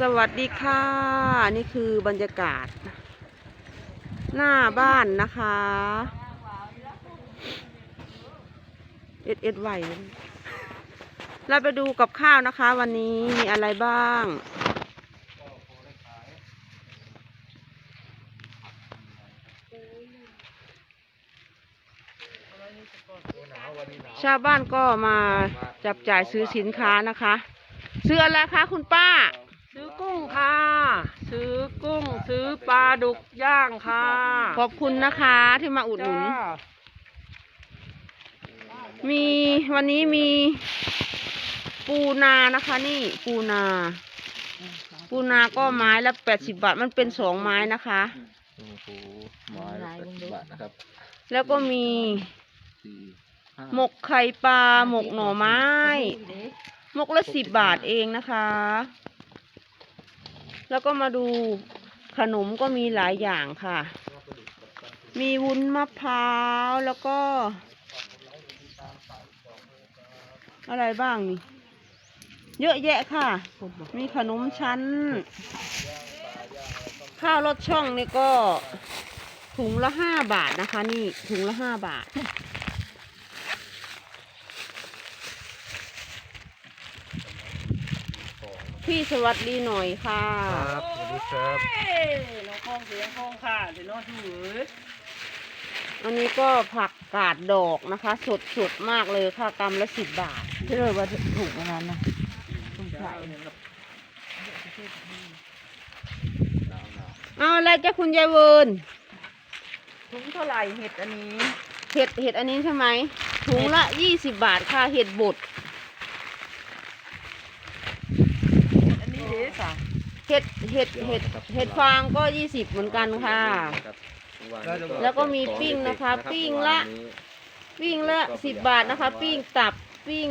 สวัสดีค่ะ นี่คือบรรยากาศ หน้าบ้านนะคะเอ็ดเอ็ดไหวเราไปดูกับข้าวนะคะ วันนี้มีอะไรบ้าง ชาวบ้านก็มาจับจ่ายซื้อสินค้านะคะ ซื้ออะไรคะคุณป้า ซื้อกุ้งค่ะ ซื้อกุ้ง ซื้อปลาดุกย่างค่ะขอบคุณนะคะที่มาอุดหนุน จ้ามีวันนี้มี ปูนานะคะ นี่ปูนา ปูนาก็ไม้ละแปดสิบบาทมันเป็นสองไม้นะคะ โอ้โหไม้ละแปดสิบบาทนะครับแล้วก็มีสี่ห้าหมกไข่ปลาหมกหน่อไม้หมกละสิบบาทเองนะคะ แล้วก็มาดูขนมก็มีหลายอย่างค่ะ มีวุ้นมะพร้าวแล้วก็ อะไรบ้างนี่ เยอะแยะค่ะ มีขนมชั้น ข้าวรสช่องนี่ก็ถุงละห้าบาทนะคะ นี่ถุงละห้าบาท พี่สวัสดีหน่อยค่ะ ครับสวัสดีครับเอ้ยน้องคงเสียงคงค่ะเดี๋ยวนอนถืออันนี้ก็ผักกาดดอกนะคะ สดสดๆมากเลยค่ะกำละสิบบาทที่เลยว่าถูกขนาดนั้นนะคุณชายหนาวหนาวเอาอะไรจ้ะคุณยายเวิร์นถุงเท่าไหร่เห็ดอันนี้ เห็ดเห็ดอันนี้ใช่ไหมถุงละยี่สิบบาทค่ะเห็ดบด อันนี้เด้ค่ะ เห็ดเห็ดเห็ดเห็ดฟางก็ยี่สิบเหมือนกันค่ะครับวันแล้วก็มีปิ้งนะคะของเด็กๆปิ้งเมื่อละวานนี้ปิ้งละสิบบาทนะคะ ปิ้งตับปิ้ง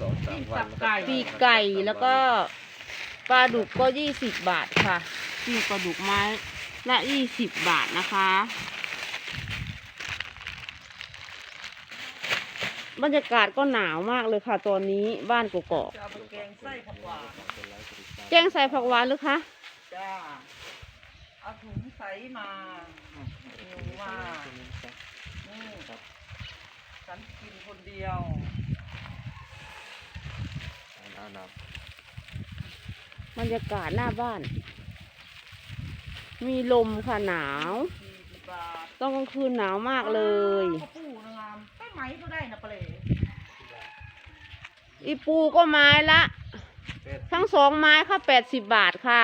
สองสามวันนะครับปีกไก่แล้วก็ปลาดุกก็ยี่สิบบาทค่ะ ปิ้งปลาดุกไม้ละยี่สิบบาทนะคะ บรรยากาศก็หนาวมากเลยค่ะ ตอนนี้บ้านกกอกจะเอาไปแกงไส้ผักหวานแจ้งใส่ผักหวานหรือคะจ้าเอาถุงใสมาหิวมานี่ฉันกินคนเดียวหนาวหนาวบรรยากาศหน้าบ้าน มีลมค่ะหนาวสี่สิบบาทต้องกลางคืนหนาวมากเลยกระปูนางามไปไห มก็ได้นะเปลอีปูก็ไม้ละ ทั้งสองไม้ค่ะแปดสิบบาทค่ะ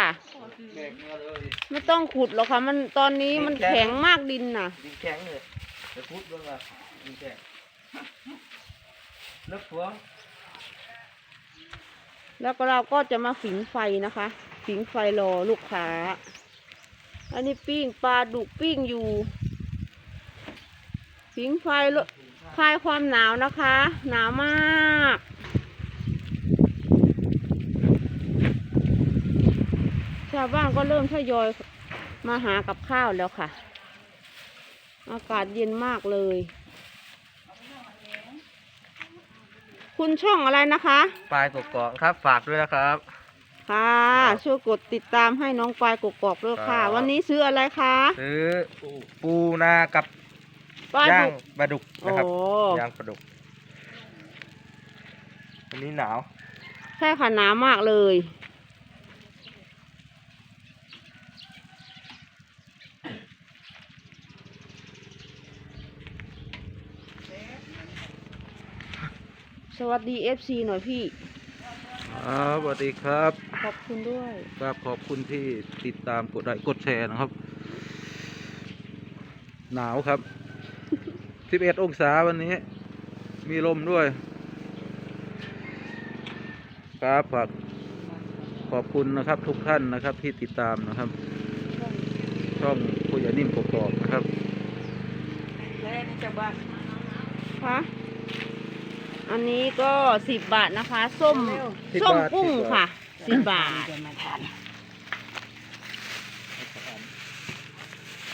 แข็งมาเลยไม่ต้องขุดหรอกค่ะ มันตอนนี้มันแข็งมากดินน่ะ ดินแข็งเลยจะพูดด้วยว่าดินแข็งเลิกพวงแล้วก็เราก็จะมาฝิงไฟนะคะ ฝิงไฟรอลูกค้า อันนี้ปิ้งปลาดุกปิ้งอยู่ ฝิงไฟ ลดคลายความหนาวนะคะ หนาวมากชาวบ้านก็เริ่มทยอยมาหากับข้าวแล้วค่ะ อากาศเย็นมากเลย คุณช่องอะไรนะคะปลายกกอกครับ ฝากด้วยนะครับ ค่ะช่วยกดติดตามให้น้องปลายกกอกด้วยค่ะ ครับ วันนี้ซื้ออะไรคะ ซื้อปูนากับ ปลาย่างดุกปลาดุกโอ้นะครับย่างปลาดุกวันนี้หนาวใช่ค่ะหนาวมากเลย สวัสดีเอฟซีหน่อยพี่ ครับสวัสดีครับ ขอบคุณด้วย ครับขอบคุณที่ติดตามกดไลค์กดแชร์นะครับ หนาวครับ 11องศาวันนี้ มีลมด้วย ครับฝากขอบคุณนะครับทุกท่านนะครับที่ติดตามนะครับ ช่องผู้ใหญ่นิ่มกกอกนะครับแล้วนี่จะบ้านคะอันนี้ก็สิบบาทนะคะ ส้ม10ส้มบาทกุ้ง10บาทค่ะสิบบาท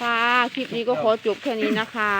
ค่ะ คลิปนี้ก็ขอจบแค่นี้นะคะ